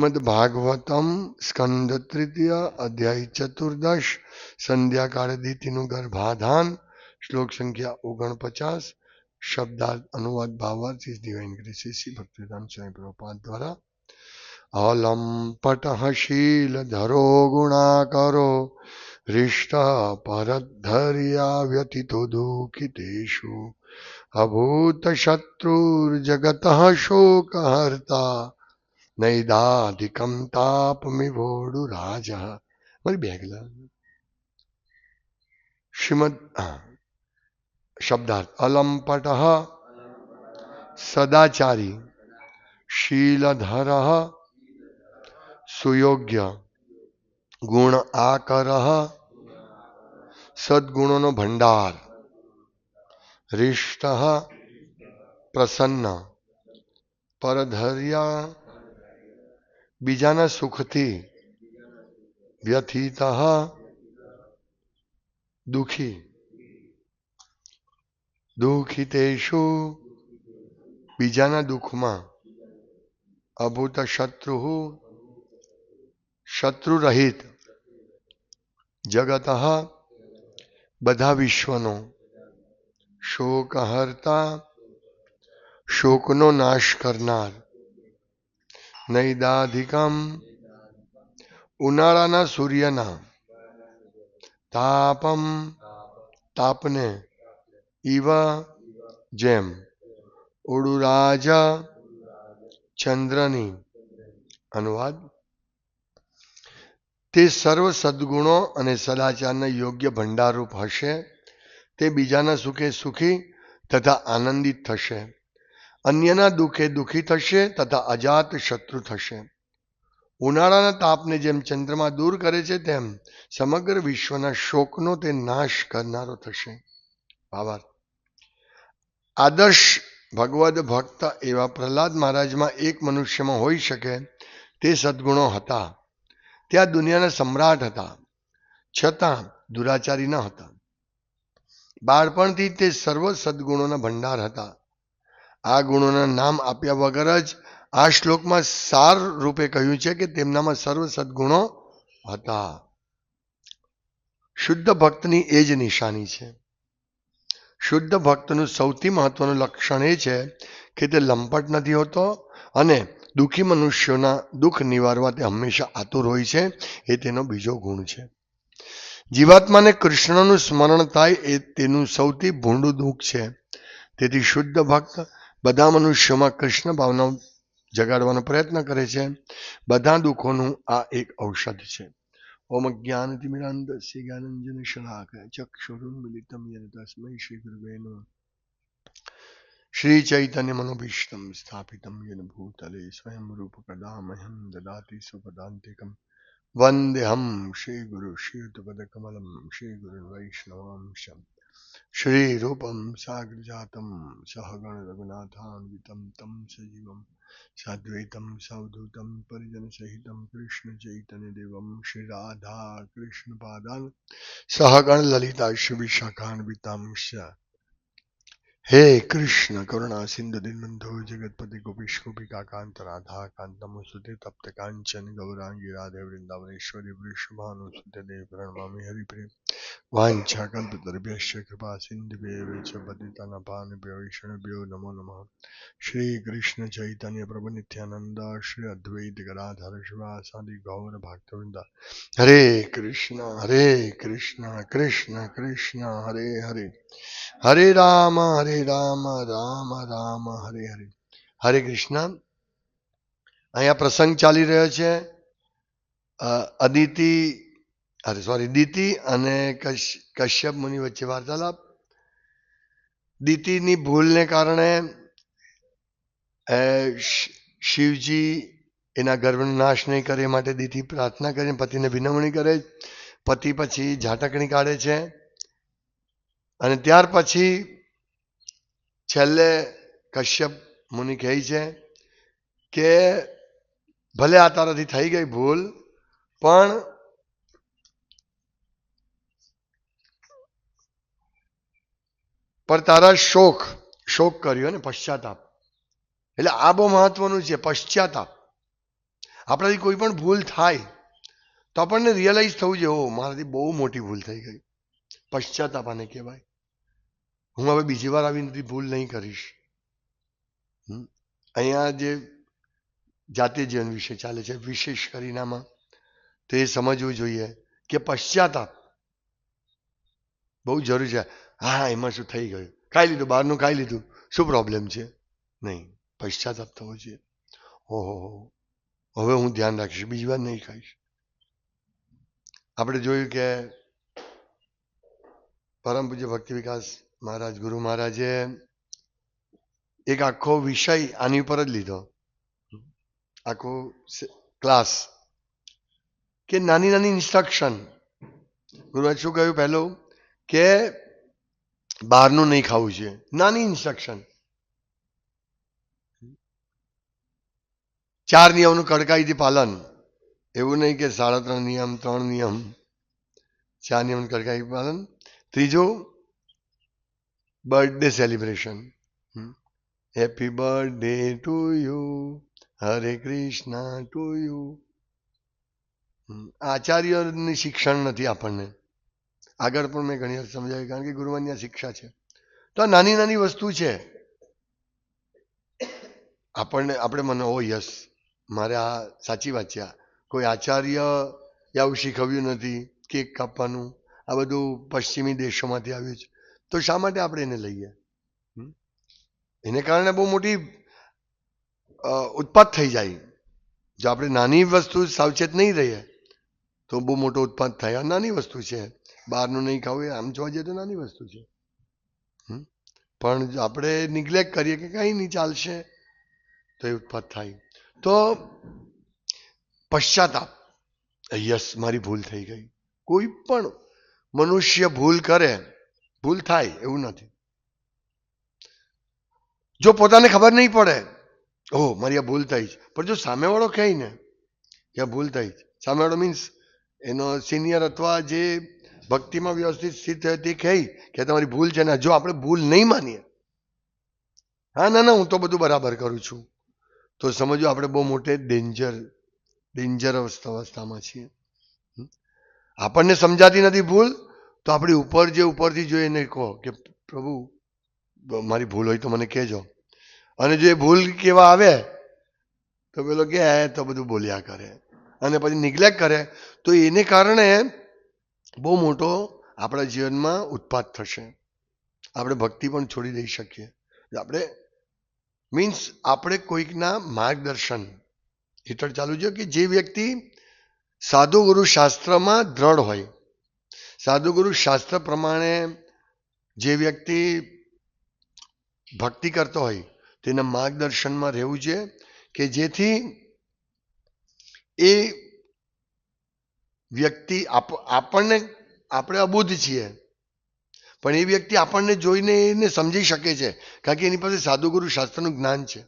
શ્રીમદ ભાગવતમ સ્કંદ તૃતીય અધ્યાય ચતુર્દશ સંધ્યાકાળ દીતિનું ગર્ભાધાન શ્લોક સંખ્યા ઓગણપચાસ શબ્દાર્થ અનુવાદ ભાવાર્થ દિવાઈન ગ્રેસીસ શ્રી ભક્તિધામ સ્વામી પ્રભુપાદ દ્વારા અલમ ધરો ગુણાકરો હૃષ્ટ પરધર્યા વ્યતિતો દુઃખિતેશુ અભૂત શત્રુર્જગત શોકહર્તા નૈદાધિકમ તાપમિવોડુ રાજ મારી બેગ લા શ્રીમદ હા, શબ્દાર્થ અલંપટ સદાચારી શીલધર સુયોગ્ય ગુણ આકર સદગુણોનો ભંડાર હૃષ્ટ પ્રસન્ન પરધર્ય બીજાના સુખથી વ્યથિત દુખી. દુઃખિતેષુ બીજાના દુઃખમાં અભૂત શત્રુ શત્રુ રહિત જગત બધા વિશ્વનો શોકહર્તા શોકનો નાશ કરનાર નૈદાધિકમ ઉનાળાના સૂર્યના તાપમ તાપને ઇવ જેમ ઉડુરાજા ચંદ્રની અનુવાદ તે સર્વ સદગુણો અને સદાચારના યોગ્ય ભંડારરૂપ હશે તે બીજાના સુખે સુખી તથા આનંદિત થશે અન્યના દુઃખે દુઃખી થશે તથા અજાત શત્રુ થશે. ઉનાળાના તાપને જેમ ચંદ્રમા દૂર કરે છે, તેમ સમગ્ર વિશ્વના શોકનો તે નાશ કરનારો થશે. ભાવાર્થ આદર્શ ભગવદ ભક્ત એવા પ્રહલાદ મહારાજમાં એક મનુષ્યમાં હોઈ શકે તે સદગુણો હતા. ત્યાં દુનિયાના સમ્રાટ હતા. છતાં દુરાચારી ન હતા. બાળપણથી તે સર્વ સદગુણોના ભંડાર હતા. આ ગુણોના નામ આપ્યા વગર જ આ શ્લોકમાં સાર રૂપે કહ્યું છે કે તેમનામાં સર્વ સદગુણો હતા. શુદ્ધ ભક્તની એ જ નિશાની છે. શુદ્ધ ભક્તનું સૌથી મહત્વનું લક્ષણ એ છે કે તે લંપટ નથી હોતો અને દુઃખી મનુષ્યોના દુઃખ નિવારવા તે હંમેશા આતુર હોય છે, એ તેનો બીજો ગુણ છે. જીવાત્માને કૃષ્ણનું સ્મરણ થાય એ તેનું સૌથી ભૂંડું દુઃખ છે. તેથી શુદ્ધ ભક્ત બધા મનુષ્યોમાં કૃષ્ણ ભાવના જગાડવાનો પ્રયત્ન કરે છે. બધા દુઃખોનું આ એક ઔષધ છે. ઓમ જ્ઞાનતિમિરાંતસ્ય જ્ઞાનંજન શલાક ચક્ષુરુન્મિલિતમ યન તસ્મૈ શ્રી ગુરુવે નમઃ. શ્રી ચૈતન્ય મનોભીષ્ટમ સ્થાપિતમ યન ભૂતલે સ્વયં રૂપ કદામહમ દદાતિ સુપદાંતિકમ વંદેહમ શ્રી ગુરુ શ્રીયુતપદકમલમ શ્રી ગુરુ વૈષ્ણવાંશ શ્રી રૂપમ સાગર જાતમ સહગણ રઘુનાથાન્વિતમ તમ સજીવમ સાદ્વૈતમ સવધૂતમ પરિજન સહિતમ કૃષ્ણ ચૈતન્ય દેવમ શ્રી રાધા કૃષ્ણ પાદાન સહગણ લલિતા શ્રી વિશાખાન્વિતાંશ હે કૃષ્ણ કરુણા સિંધુ દિનબંધુ જગતપતિ ગોપીશ ગોપિકા કાંત રાધા કાંતમ સુતે તપ્ત કાંચન ગૌરાંગી રાધે વૃંદાવનેશ્વરી વૃષભાનુ સુતે દેવ પ્રણમામી હરિપ્રેમ વાંછા કલ્પતરભ્યશ્ચ કૃપા સિંધુભ્યેવ ચ પતિતાના વૈષ્ણ વૈષ્ણવ્યો નમો નમઃ શ્રી કૃષ્ણ ચૈતન્ય પ્રભુ નિત્યાનંદ શ્રી અદ્વૈત ગરાધર શિવાસાદિ ગૌર ભક્તવૃંદ હરે કૃષ્ણ હરે કૃષ્ણ કૃષ્ણ કૃષ્ણ હરે હરે હરે રામ હરે રામ રામ રામ હરે હરે હરે કૃષ્ણ અહીંયા પ્રસંગ ચાલી રહ્યો છે. અદિતિ, અરે સોરી દીતિ અને કશ્યપ મુનિ વચ્ચે વાર્તાલાપ. દીતિની ભૂલને કારણે શિવજી એના ગર્ભનો નાશ નહીં કરે માટે દીતિ પ્રાર્થના કરીને પતિને વિનવણી કરે. પતિ પછી ઝાટકણી કાઢે છે. અને ત્યાર પછી છેલ્લે કશ્યપ મુનિ કહે છે કે ભલે આ તારાથી થઈ ગઈ ભૂલ, પણ પર તારા શોક શોક કર્યો ને પશ્ચાતાપ. એટલે આ બહુ મહત્વનું છે, પશ્ચાતાપ. આપણાથી કોઈ પણ ભૂલ થાય, તો આપણને રિયલાઇઝ થવું જોઈએ ઓ મારાથી બહુ મોટી ભૂલ થઈ ગઈ. પશ્ચાતાપ આને કહેવાય. હું હવે બીજી વાર આવી નથી ભૂલ નહીં કરીશ. અહીંયા જે જાતિ જીવન વિશે ચાલે છે, વિશેષ કરીને આમાં, તો એ સમજવું જોઈએ કે પશ્ચાતાપ બહુ જરૂરી છે. હા, એમાં શું થઈ ગયું? ખાઈ લીધું, બહારનું ખાઈ લીધું. શું પ્રોબ્લેમ છે? નહીં, પશ્ચાતાપ થવો જોઈએ. ઓહો, હવે હું ધ્યાન રાખીશ, બીજી વાર નહીં ખાઈશ. આપણે જોયું કે પરમ પૂજ્ય ભક્તિ વિકાસ મહારાજ, ગુરુ મહારાજે એક આખો વિષય આની ઉપર જ લીધો. આખો ક્લાસ કે નાની નાની ઇન્સ્ટ્રક્શન ગુરુએ શું કહ્યું પહેલું? કે બહારનું નહીં ખાવું છે નાની ઇન્સ્ટ્રક્શન ચાર નિયમનું કડકાઈથી પાલન. એવું નહીં કે સાડા ત્રણ નિયમ ત્રણ નિયમ. ચાર નિયમનું કડકાઈ પાલન. ત્રીજું birthday celebration happy birthday to you Hare Krishna to you આચાર્યની શિક્ષણ નથી આપણને. આગળ પણ મેં ઘણી વાર સમજાવ્યું, કારણ કે ગુરુવાની શિક્ષા છે. તો આ નાની નાની વસ્તુ છે. આપણને, આપણે મને, ઓ યસ, મારે આ સાચી વાત છે. કોઈ આચાર્ય આવું શીખવ્યું નથી, કેક કાપવાનું, આ બધું પશ્ચિમી દેશોમાંથી આવ્યું છે. તો શા માટે આપણે એને લઈએ? એને કારણે બહુ મોટી ઉત્પાદ થઈ જાય. જો આપણે નાની વસ્તુ સાવચેત નહીં રહીએ, તો બહુ મોટો ઉત્પાદ થાય. આ નાની વસ્તુ છે. બહારનું નહીં ખાવું આમ જોવા જઈએ તો નાની વસ્તુ છે? પણ આપણે નિગ્લેક્ટ કરીએ કે કંઈ નહીં ચાલશે, તો એ ઉત્પાદ થાય. તો પશ્ચાતાપ. યસ, મારી ભૂલ થઈ ગઈ. કોઈ પણ મનુષ્ય ભૂલ કરે ભૂલ થાય એવું નથી. જો પોતાને ખબર નહીં પડે, ઓહ, મારી આ ભૂલ થઈ છે. પણ જો સામેવાળો કહે ને, કે ભૂલ થઈ છે. સામેવાળો મીન્સ એનો સિનિયર અથવા જે ભક્તિમાં વ્યવસ્થિત સ્થિત થયો તે કહે કે તમારી ભૂલ છે ને, જો આપણે ભૂલ નહીં માનીએ. હા, ના ના, હું તો બધું બરાબર કરું છું. તો સમજો, આપણે બહુ મોટે ડેન્જર ડેન્જર અવસ્થા અવસ્થામાં છીએ. આપણને સમજાતી નથી ભૂલ તો આપણી ઉપર જે ઉપરથી જોઈને કહો કે પ્રભુ, મારી ભૂલ હોય તો મને કહેજો. અને જો એ ભૂલ કેવા આવે, તો પેલો કે તો બધું બોલ્યા કરે. અને પછી નિગ્લેક્ટ કરે, તો એને કારણે બહુ મોટો આપણા જીવનમાં ઉત્પાદ થશે. આપણે ભક્તિ પણ છોડી દઈ શકીએ. આપણે મીન્સ આપણે કોઈકના માર્ગદર્શન હેઠળ ચાલુ છે કે જે વ્યક્તિ સાધુ ગુરુ શાસ્ત્રમાં દ્રઢ હોય. સાધુ ગુરુ શાસ્ત્ર પ્રમાણે જે વ્યક્તિ ભક્તિ કરતો હોય, તેના માર્ગદર્શનમાં રહેવું છે કે જેથી એ વ્યક્તિ આપ- આપણને, આપણે અબુદ્ધ છીએ. પણ એ વ્યક્તિ આપણને જોઈને એને સમજી શકે છે, કારણ કે એની પાસે સાધુ ગુરુ શાસ્ત્રનું જ્ઞાન છે.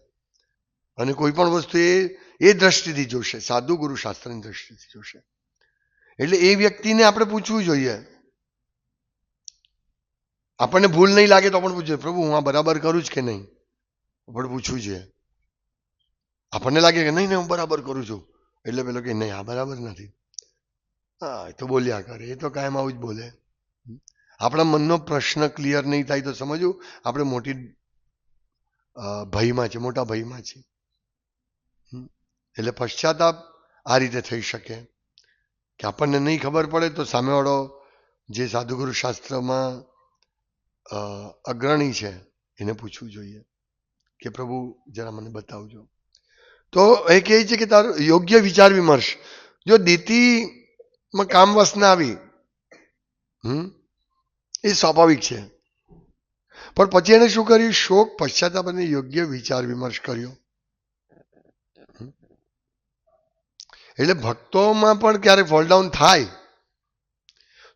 અને કોઈ પણ વસ્તુ એ એ દ્રષ્ટિથી જોશે સાધુ ગુરુ શાસ્ત્રની દ્રષ્ટિથી જોશે. એટલે એ વ્યક્તિને આપણે પૂછવું જોઈએ. આપણને ભૂલ નહીં લાગે તો પણ પૂછવું પ્રભુ, હું આ બરાબર કરું છું કે નહીં? પણ પૂછવું જોઈએ આપણને લાગે કે, નહીં નહીં, હું બરાબર કરું છું. એટલે પેલો કે નહીં, આ બરાબર નથી. હા, એ તો બોલ્યા કરે, એ તો કાયમ આવું જ બોલે. આપણા મનનો પ્રશ્ન ક્લિયર નહીં થાય તો સમજવું, આપણે મોટી ભયમાં છે મોટા ભયમાં છે એટલે પશ્ચાતાપ આ રીતે થઈ શકે. કે આપણને નહીં ખબર પડે તો સામેવાળો જે સાધુગુરુ શાસ્ત્રમાં અગ્રણી છે, એને પૂછવું જોઈએ કે પ્રભુ જરા મને બતાવજો. તો એ કહે છે કે તારો યોગ્ય વિચાર વિમર્શ. જો દીતીમાં કામ વાસના આવી, હમ, એ સ્વાભાવિક છે. પણ પછી એને શું કર્યું? શોક પશ્ચાતાપ અને યોગ્ય વિચાર વિમર્શ કર્યો. એટલે ભક્તોમાં પણ ક્યારેક ફોલડાઉન થાય.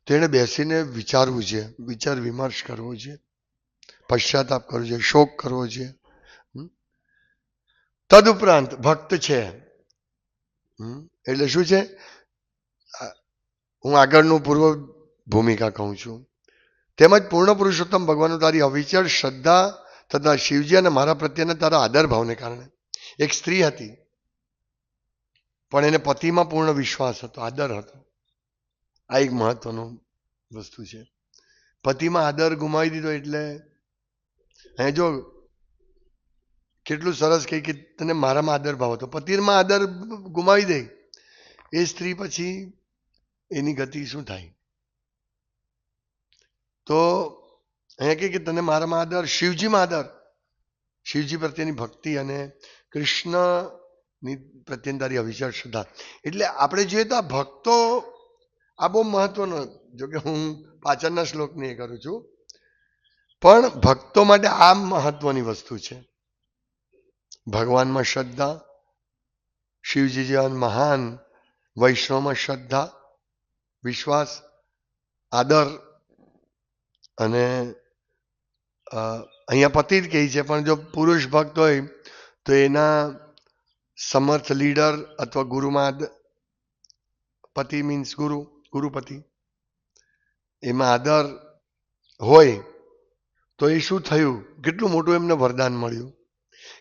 તો એને બેસીને વિચારવું છે, વિચાર વિમર્શ કરવો છે, પશ્ચાતાપ કરવો છે, શોક કરવો છે? તદુપરાંત ભક્ત છે? એટલે શું છે? હું આગળનું પૂર્વ ભૂમિકા કહું છું. તેમજ પૂર્ણ પુરુષોત્તમ ભગવાનનો તારી અવિચળ શ્રદ્ધા તથા શિવજી અને મારા પ્રત્યેના તારા આદર ભાવને કારણે. એક સ્ત્રી હતી. પણ એને પતિમાં પૂર્ણ વિશ્વાસ હતો, આદર હતો. આ એક મહત્વનું વસ્તુ છે. પતિમાં આદર ગુમાવી દીધો એટલે હે જો કેટલું સરસ કહી કે તને મારામાં આદર ભાવ હતો. પતિમાં આદર ગુમાવી દે, એ સ્ત્રી પછી એની ગતિ શું થાય? તો અહીંયા કહે કે તને મારામાં આદર, શિવજીમાં આદર. શિવજી પ્રત્યેની ભક્તિ અને કૃષ્ણની પ્રત્યેની પ્રત્યંતારી અવિચાર શ્રદ્ધા. એટલે આપણે જોઈએ તો આ ભક્તો આ બહુ મહત્વનો, જોકે હું પાછળના શ્લોકની એ કરું છું, પણ ભક્તો માટે આ મહત્વની વસ્તુ છે. ભગવાનમાં શ્રદ્ધા, શિવજી જેવા મહાન વૈષ્ણવમાં શ્રદ્ધા, વિશ્વાસ, આદર અને અહીંયા પતિ જ કહે છે, પણ જો પુરુષ ભક્ત હોય તો એના સમર્થ લીડર અથવા ગુરુમાં પતિ મીન્સ ગુરુ, ગુરુપતિ. એમાં આદર હોય તો એ શું થયું? કેટલું મોટું એમને વરદાન મળ્યું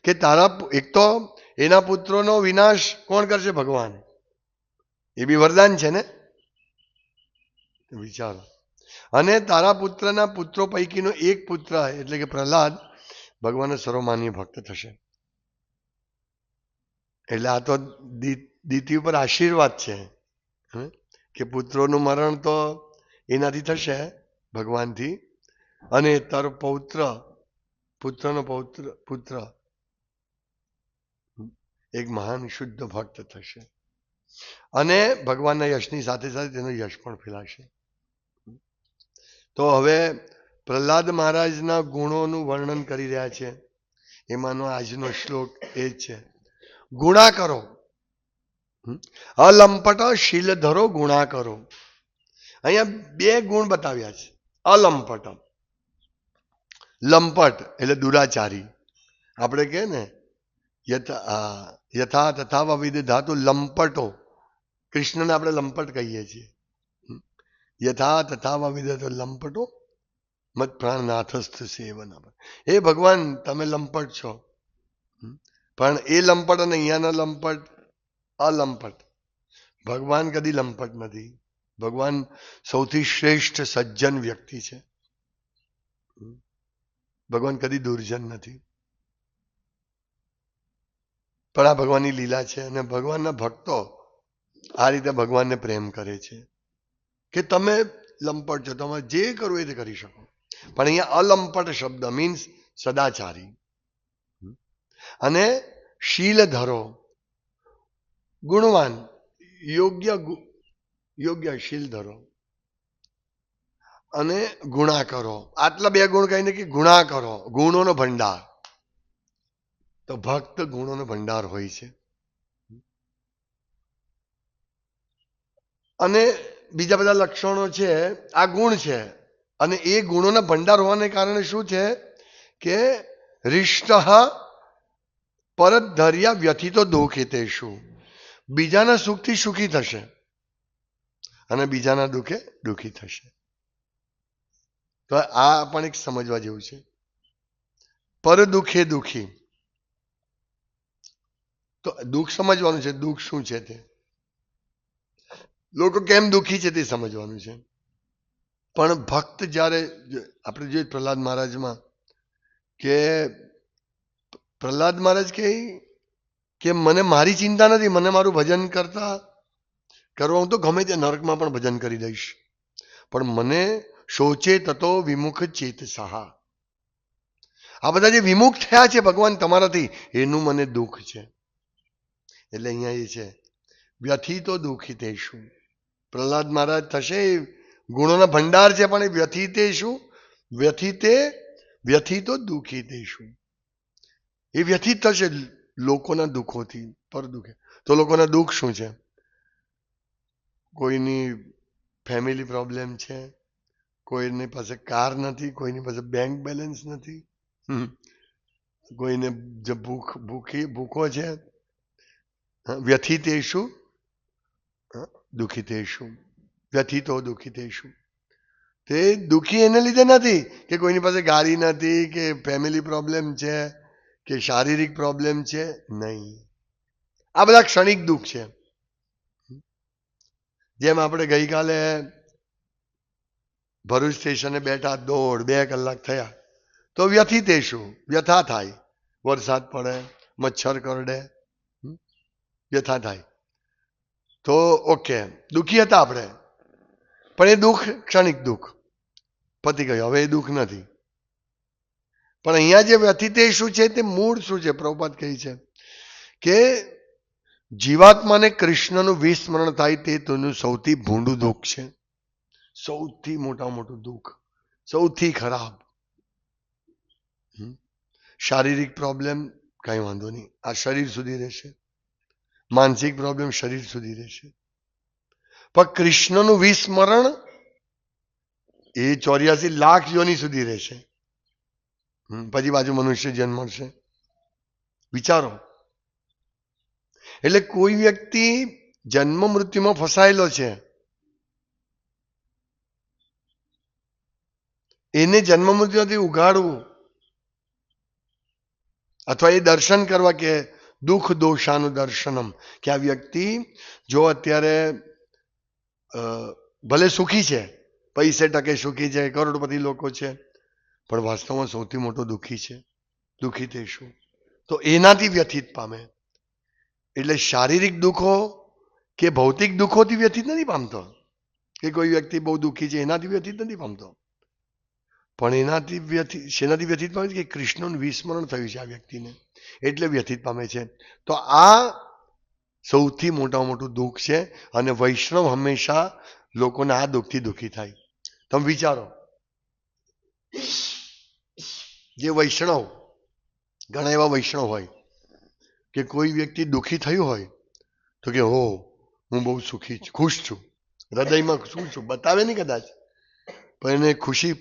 કે તારા એક તો એના પુત્રોનો વિનાશ કોણ કરશે? ભગવાન. એ બી વરદાન છે ને? વિચારો. અને તારા પુત્રના પુત્રો પૈકીનો એક પુત્ર એટલે કે પ્રહલાદ ભગવાનનો સર્વમાન્ય ભક્ત થશે. એટલે આ તો દીતિ ઉપર આશીર્વાદ છે? કે પુત્રોનું મરણ તો એનાથી થશે ભગવાનથી. અને તારો પૌત્ર, પુત્રનો પૌત્ર, પુત્ર, એક મહાન શુદ્ધ ભક્ત થશે. અને ભગવાનના યશની સાથે સાથે તેનો યશ પણ ફેલાશે. તો હવે પ્રહલાદ મહારાજના ગુણોનું વર્ણન કરી રહ્યા છે. એમાંનો આજનો શ્લોક એ જ છે. ગુણા કરો? અલંપટ શીલ ધરો ગુણા કરો. અહીંયા બે ગુણ બતાવ્યા છે. અલંપટ. લંપટ એટલે દુરાચારી. આપણે કહે ને યથા તથા વિધ ધાતુ લંપટો. કૃષ્ણને આપણે લંપટ કહીએ છીએ. યથા તથા વિધ લંપટો મત પ્રાણનાથસ્થ સેવન હે ભગવાન તમે લંપટ છો? પણ એ લંપટ અને અહીંયાના લંપટ અલંપટ. ભગવાન કદી લંપટ નથી. ભગવાન સૌથી શ્રેષ્ઠ સજ્જન વ્યક્તિ છે. ભગવાન કદી દુર્જન નથી. પણ આ ભગવાનની લીલા છે અને ભગવાનના ભક્તો આ રીતે ભગવાનને પ્રેમ કરે છે કે તમે લંપટ છો, તમે જે કરવું એ કરી શકો. પણ અહીંયા અલંપટ શબ્દ મીન્સ સદાચારી. અને શીલ ધરો. ગુણવાન, યોગ્ય યોગ્ય શીલ ધરો. અને ગુણા કરો. આટલા બે ગુણ કહીને કે ગુણા કરો. ગુણોનો ભંડાર. તો ભક્ત ગુણોનો ભંડાર હોય છે. અને બીજા બધા લક્ષણો છે. આ ગુણ છે. અને એ ગુણોના ભંડાર હોવાને કારણે શું છે? કે રિષ્ટ પરધર્યા વ્યથિતો દુઃખિતેશુ બીજાના સુખથી સુખી થશે અને બીજાના દુઃખે દુઃખી થશે. તો આ પણ એક સમજવા જેવું છે. પર દુઃખે દુઃખી. તો દુઃખ સમજવાનું છે. દુઃખ શું છે તે? લોકો કેમ દુઃખી છે તે સમજવાનું છે. પણ ભક્ત જ્યારે, આપણે જોઈએ પ્રહલાદ મહારાજમાં કે પ્રહલાદ મહારાજ કહે કે મને મારી ચિંતા નથી, મને મારું ભજન કરતા કરવા હું તો ગમે તે નરકમાં પણ ભજન કરી દઈશ. પણ મને શોચે તતો વિમુખ ચેત સહા. આ બધા જે વિમુખ થયા છે ભગવાન તમારાથી, એનું મને દુઃખ છે. એટલે અહીંયા એ છે વ્યથિતો દુઃખિતેશું પ્રહલાદ મહારાજ થશે ગુણોના ભંડાર છે, પણ એ વ્યથિતે શું વ્યથિતે, વ્યથિતો દુઃખિતેશું એ વ્યથિત થશે લોકોના દુઃખોથી પર દુઃખે તો લોકોના દુઃખ શું છે? કોઈની ફેમિલી પ્રોબ્લેમ છે કોઈની પાસે કાર નથી કોઈની પાસે બેંક બેલેન્સ નથી. કોઈને જે ભૂખ ભૂખી ભૂખો છે હા, દુઃખિતેષુ વ્યથિતો દુઃખિતેષુ તે દુઃખી એને લીધે નથી કે કોઈની પાસે ગાડી નથી કે ફેમિલી પ્રોબ્લેમ છે. કે શારીરિક પ્રોબ્લેમ છે? નહીં. આ બધા ક્ષણિક દુઃખ છે. જેમ આપણે ગઈકાલે ભરૂચ સ્ટેશને બેઠા દોઢ, બે કલાક થયા, તો વ્યથિત શું વ્યથા થાય. વરસાદ પડે, મચ્છર કરડે? વ્યથા થાય. તો ઓકે દુઃખી હતા આપણે. પણ એ દુઃખ ક્ષણિક દુઃખ. પતી ગયું. હવે એ દુઃખ નથી. પણ અહીંયા જે વ્યથિત શું છે તે મૂળ શું છે? પ્રભુપાદ કહી છે કે જીવાત્માને કૃષ્ણનું વિસ્મરણ થાય તે તેનું સૌથી ભૂંડું દુઃખ છે. સૌથી મોટા મોટું દુઃખ. સૌથી ખરાબ? શારીરિક પ્રોબ્લેમ કઈ વાંધો નહીં. આ શરીર સુધી રહેશે. માનસિક પ્રોબ્લેમ શરીર સુધી રહેશે. પણ કૃષ્ણનું વિસ્મરણ એ ચોર્યાસી લાખ યોની સુધી રહેશે. પછી બાજુ મનુષ્ય જન્મ મળશે વિચારો. એટલે કોઈ વ્યક્તિ જન્મ મૃત્યુમાં ફસાયેલો છે. એને જન્મ મૃત્યુથી ઉગાડવું અથવા એ દર્શન કરવા કે દુઃખ દોષાનું દર્શનમ. કે આ વ્યક્તિ જો અત્યારે ભલે સુખી છે, પૈસે ટકે સુખી છે, કરોડપતિ લોકો છે પણ વાસ્તવમાં સૌથી મોટો દુઃખી છે. દુઃખી તે શું? તો એનાથી વ્યથિત પામે. એટલે શારીરિક દુઃખો કે ભૌતિક દુઃખોથી વ્યથિત નથી પામતો? કે કોઈ વ્યક્તિ બહુ દુઃખી છે એનાથી વ્યથિત નથી પામતો? પણ એનાથી વ્યથિત, શેનાથી વ્યથિત પામે છે? કે કૃષ્ણનું વિસ્મરણ થયું છે આ વ્યક્તિને. એટલે વ્યથિત પામે છે. તો આ સૌથી મોટામાં મોટું દુઃખ છે અને વૈષ્ણવ હંમેશા લોકોને આ દુઃખથી દુઃખી થાય. તમે વિચારો. જે વૈષ્ણવ, ઘણા એવા વૈષ્ણવ હોય કે કોઈ વ્યક્તિ દુઃખી થયું હોય તો કે, હો, હું બહુ સુખી છું, ખુશ છું, હૃદયમાં શું છું, બતાવે નહીં કદાચ. પણ એને ખુશી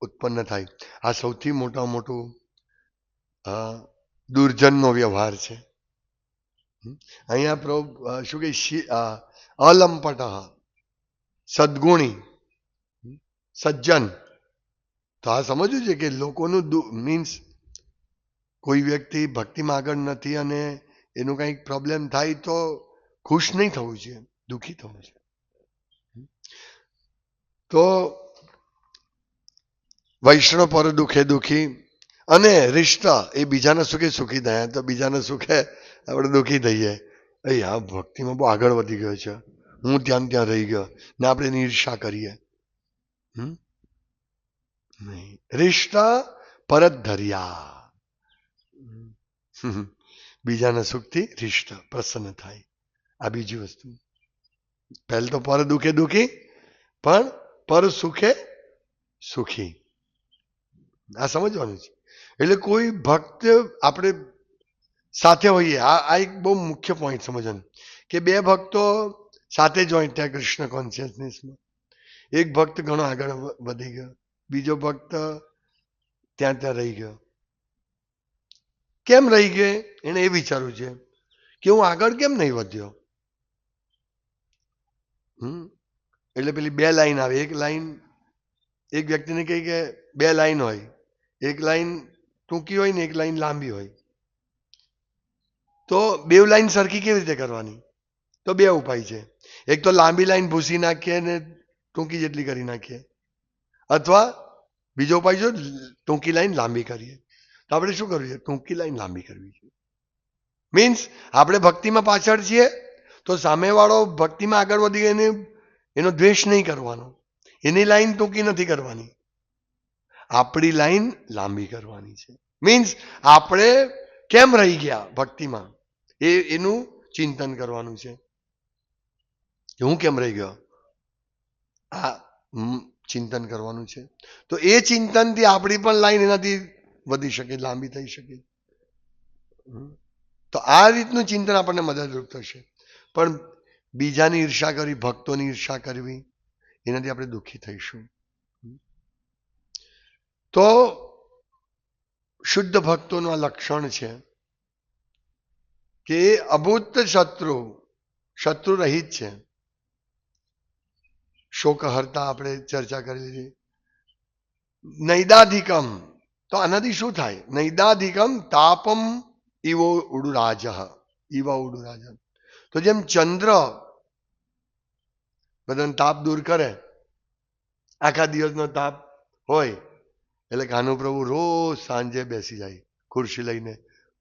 ઉત્પન્ન થાય. આ સૌથી મોટા મોટું દુર્જનનો વ્યવહાર છે. અહીંયા પ્રભુ શું કે અલંપટ, સદગુણી સજ્જન તો આ સમજવું છે કે લોકોનું મીન્સ કોઈ વ્યક્તિ ભક્તિમાં આગળ નથી અને એનું કંઈક પ્રોબ્લેમ થાય તો ખુશ નહીં થવું છે દુઃખી થવું છે તો વૈષ્ણવ પર દુઃખે દુઃખી અને રિશ્તા એ બીજાના સુખે સુખી થયા, તો બીજાના સુખે આપણે દુઃખી થઈએ. અહીં આ ભક્તિમાં બહુ આગળ વધી ગયો છે. હું ત્યાં ત્યાં રહી ગયો ને આપણે એની ઈર્ષા કરીએ. હમ? નહીં. રિશ્તા પરત ધર્યા. બીજાના સુખથી રિષ્ટ પ્રસન્ન થાય. આ બીજી વસ્તુ. પહેલ તો પર દુઃખે દુઃખી, પણ પર સુખે સુખી. આ સમજવાનું છે. એટલે કોઈ ભક્ત આપણે સાથે હોઈએ, આ આ એક બહુ મુખ્ય પોઈન્ટ સમજવાનું. કે બે ભક્તો સાથે જોઈન્ટ થયા કૃષ્ણ કોન્શિયસનેસમાં એક ભક્ત ઘણો આગળ વધી ગયો. બીજો ભક્ત ત્યાં ત્યાં રહી ગયો. કેમ રહી ગયો? એને એ વિચારવું છે કે હું આગળ કેમ નહીં વધ્યો? હમ? એટલે પેલી બે લાઈન આવે. એક લાઈન એક વ્યક્તિને કહી કે બે લાઈન હોય. એક લાઈન ટૂંકી હોય ને એક લાઈન લાંબી હોય. તો બે લાઈન સરખી કેવી રીતે કરવાની? તો બે ઉપાય છે. એક તો લાંબી લાઈન ભૂસી નાખીએ ને ટૂંકી જેટલી કરી નાખીએ. અથવા બીજો ઉપાય જો ટૂંકી લાઈન લાંબી કરીએ. તો આપણે શું કરવું છે? ટૂંકી લાઈન લાંબી કરવી છે. મીન્સ આપણે ભક્તિમાં પાછળ છીએ, તો સામેવાળો ભક્તિમાં આગળ વધી એને, એનો દ્વેષ નહીં કરવાનો. એની લાઈન ટૂંકી નથી કરવાની. આપણી લાઈન લાંબી કરવાની છે. મીન્સ આપણે કેમ રહી ગયા ભક્તિમાં? એ, એનું ચિંતન કરવાનું છે. હું કેમ રહી ગયો? આ ચિંતન કરવાનું છે. તો એ ચિંતનથી આપણી પણ લાઈન એનાથી વધી શકે, લાંબી થઈ શકે. તો આ રીતનું ચિંતન આપણને મદદરૂપ થશે. પણ બીજાની ઈર્ષા કરવી, ભક્તોની ઈર્ષા કરવી, એનાથી આપણે દુઃખી થઈશું. તો શુદ્ધ ભક્તોનું આ લક્ષણ છે કે અભૂત શત્રુ શત્રુ રહિત છે. શોક હરતા આપણે ચર્ચા કરી લીધી. નૈદાધિકમ. તો આનાથી શું થાય? નૈદાધિકમ તાપમ ઈવો ઉડુરાજ ઈવા ઉડુરાજ તો જેમ ચંદ્ર બધાને તાપ દૂર કરે, આખા દિવસનો તાપ હોય, એટલે કાનુ પ્રભુ રોજ સાંજે બેસી જાય, ખુરશી લઈને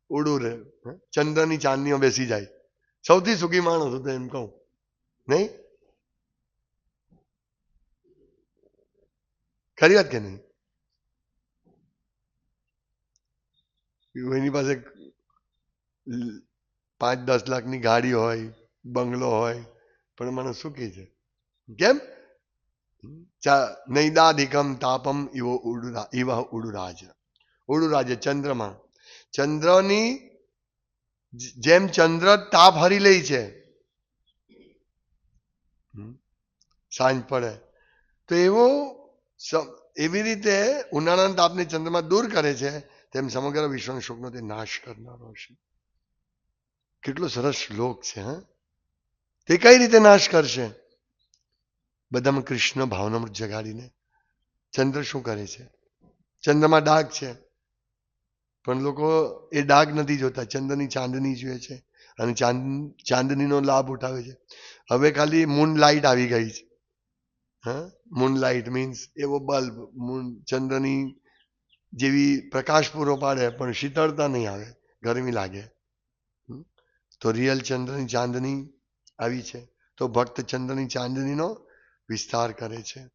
ઉડું રહે. ચંદ્રની ચાંદનીઓ બેસી જાય. સૌથી સુખી માણસ હતો એમ કહું. નહીં? ખરી વાત કે નહીં એની પાસે પાંચ દસ લાખની ગાડી હોય, બંગલો હોય, પણ મને સુખી છે? કેમ? નૈદાધિકમ તાપમ ઇવો ઉડુરા ઇવ ઉડુરાજ ઉડુરાજ ચંદ્રમાં. ચંદ્રની જેમ ચંદ્ર તાપ હરી લે છે. સાંજ પડે. તો એવો એવી રીતે ઉનાળાના તાપને ચંદ્રમાં દૂર કરે છે, તેમ સમગ્ર વિશ્વના શોકનો તે નાશ કરનારો છે. કેટલો સરસ શ્લોક છે, હા? તે કઈ રીતે નાશ કરશે? બધામાં કૃષ્ણ ભાવનામૃત જગાડીને ચંદ્ર શું કરે છે? ચંદ્રમાં ડાઘ છે. પણ લોકો એ ડાઘ નથી જોતા, ચંદ્રની ચાંદની જુએ છે અને ચાંદ, ચાંદનીનો લાભ ઉઠાવે છે. હવે ખાલી મૂન લાઇટ આવી ગઈ છે. હા? મૂન લાઇટ મીન્સ એવો બલ્બ મૂન ચંદ્રની જેવી પ્રકાશ પૂરો પાડે, પણ શીતળતા નહીં આવે, ગરમી લાગે? તો રિયલ ચંદ્રની ચાંદની આવી છે. તો ભક્ત ચંદ્રની ચાંદનીનો વિસ્તાર કરે છે.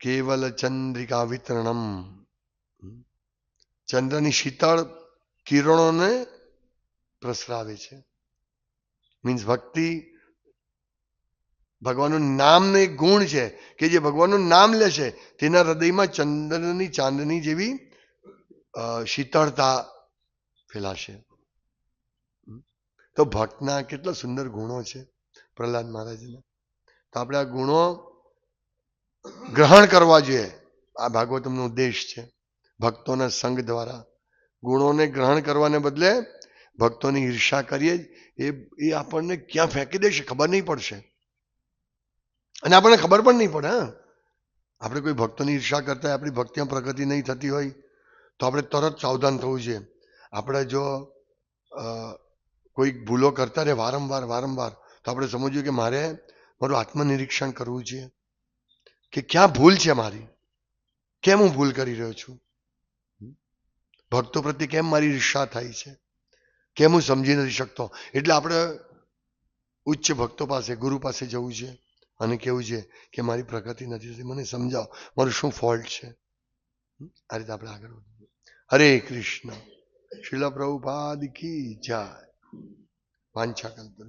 કેવલ ચંદ્રિકા વિતરણમ. ચંદ્રની શીતળ કિરણોને પ્રસરાવે છે. મીન્સ ભક્તિ ભગવાનનું નામનો એક ગુણ છે કે જે ભગવાનનું નામ લેશે તેના હૃદયમાં ચંદ્રની ચાંદની જેવી શીતળતા ફેલાશે. તો ભક્તના કેટલા સુંદર ગુણો છે પ્રહલાદ મહારાજના. તો આપણે આ ગુણો ગ્રહણ કરવા જોઈએ. આ ભાગવતમનો ઉદ્દેશ છે. ભક્તોના સંગ દ્વારા ગુણોને ગ્રહણ કરવાને બદલે ભક્તોની ઈર્ષા કરીએ, એ એ આપણને ક્યાં ફેંકી દેશે ખબર નહીં પડશે. અને આપણને ખબર પણ નહીં પડે, હા. આપણે કોઈ ભક્તોની ઈર્ષા કરતા, આપણી ભક્તિમાં પ્રગતિ નહીં થતી હોય, તો આપણે તરત સાવધાન થવું જોઈએ. આપણે જો કોઈક કોઈ ભૂલો કરતા રહે વારંવાર વારંવાર, તો આપણે સમજવું કે મારે મારું આત્મનિરીક્ષણ કરવું છે કે ક્યાં ભૂલ છે મારી? કેમ હું ભૂલ કરી રહ્યો છું? ભક્તો પ્રત્યે કેમ મારી ઈર્ષા થાય છે? કેમ હું સમજી નથી શકતો? એટલે આપણે ઉચ્ચ ભક્તો પાસે, ગુરુ પાસે જવું છે અને કેવું છે કે મારી પ્રગતિ નથી થતી. મને સમજાવો, મારું શું ફોલ્ટ છે? આ રીતે આપણે આગળ વધીએ. હરે કૃષ્ણ. શિલા પ્રભુપાદ કી જાય. વાંછા કલ્પર